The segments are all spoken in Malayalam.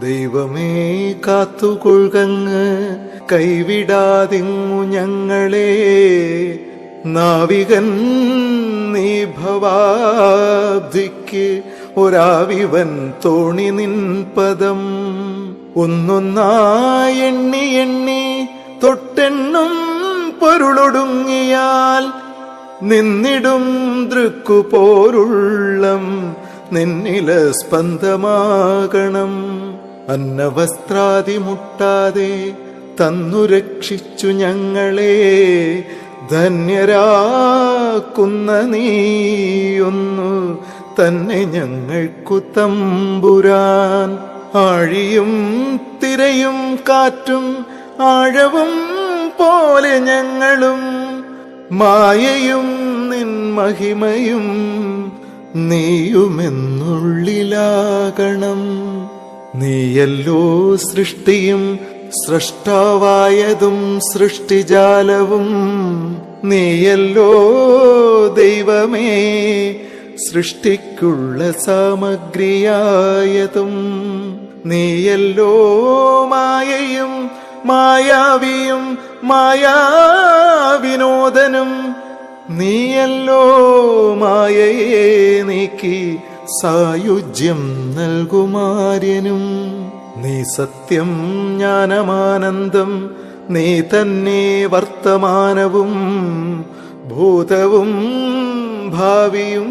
ദൈവമേ കാത്തുകൊഴുകങ്ങ് കൈവിടാതിങ്ങു ഞങ്ങളെ. നാവികൻ നീ ഭവാബ്ദിക്ക് ഒരാവിവൻ തോണി നിൻ പദം. ഒന്നൊന്നായി എണ്ണി എണ്ണി തൊട്ടെണ്ണും പൊരുളൊടുങ്ങിയാൽ നിന്നിടും ദൃക്കു പോരുള്ളം നിന്നില സ്പന്ദമാകണം. അന്നവസ്ത്രാദി മുട്ടാതെ തന്നു രക്ഷിച്ചു ഞങ്ങളെ. ധന്യരാക്കുന്ന നീയൊന്നു തന്നെ ഞങ്ങൾക്കു തമ്പുരാൻ. ആഴിയും തിരയും കാറ്റും ആഴവും പോലെ ഞങ്ങളും. മായയും നിൻ മഹിമയും നീയുമെന്നുള്ളിലാകണം. നീയല്ലോ സൃഷ്ടിയും സൃഷ്ടാവായതും സൃഷ്ടിജാലവും. നീയല്ലോ ദൈവമേ സൃഷ്ടിക്കുള്ള സാമഗ്രിയായതും. നീയല്ലോ മായയും മായാവിയും മായാവിനോദനും നീയല്ലോ മായയെ നീക്കി സായുജ്യം നൽകുമാര്യനും. നീ സത്യം ജ്ഞാനമാനന്ദം നീ തന്നെ വർത്തമാനവും ഭൂതവും ഭാവിയും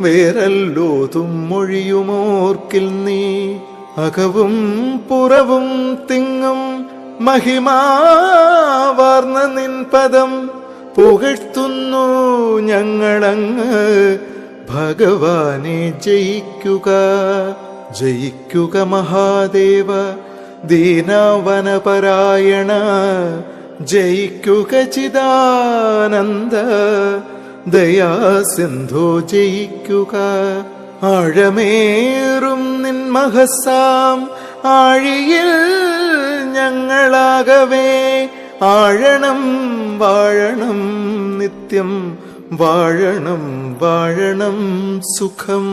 വേറല്ലോതും മൊഴിയുമോർക്കിൽ നീ. അകവും പുറവും തിങ്ങും മഹിമാവാർന്ന നിൻ പദം പുകഴ്ത്തുന്നു ഞങ്ങളങ്ങ്. ഭഗവാനെ ജയിക്കുക ജയിക്കുക മഹാദേവ ദീനാവനപരായണ. ജയിക്കുക ചിദാനന്ദ ദയാസിന്ധു ജയിക്കുക. ആഴമേറും നിൻ മഹസാം ആഴിയിൽ ഞങ്ങളാകവേ. ആഴണം വാഴണം നിത്യം വാഴണം വാഴണം സുഖം.